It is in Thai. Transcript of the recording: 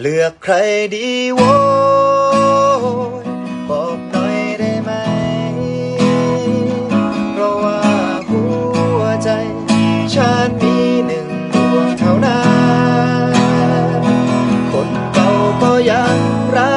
เลือกใครดีโว้ยบอกหน่อยได้ไหม เพราะว่าหัวใจ ฉันมีหนึ่งดวงเท่านั้น คนเก่าก็ยังรัก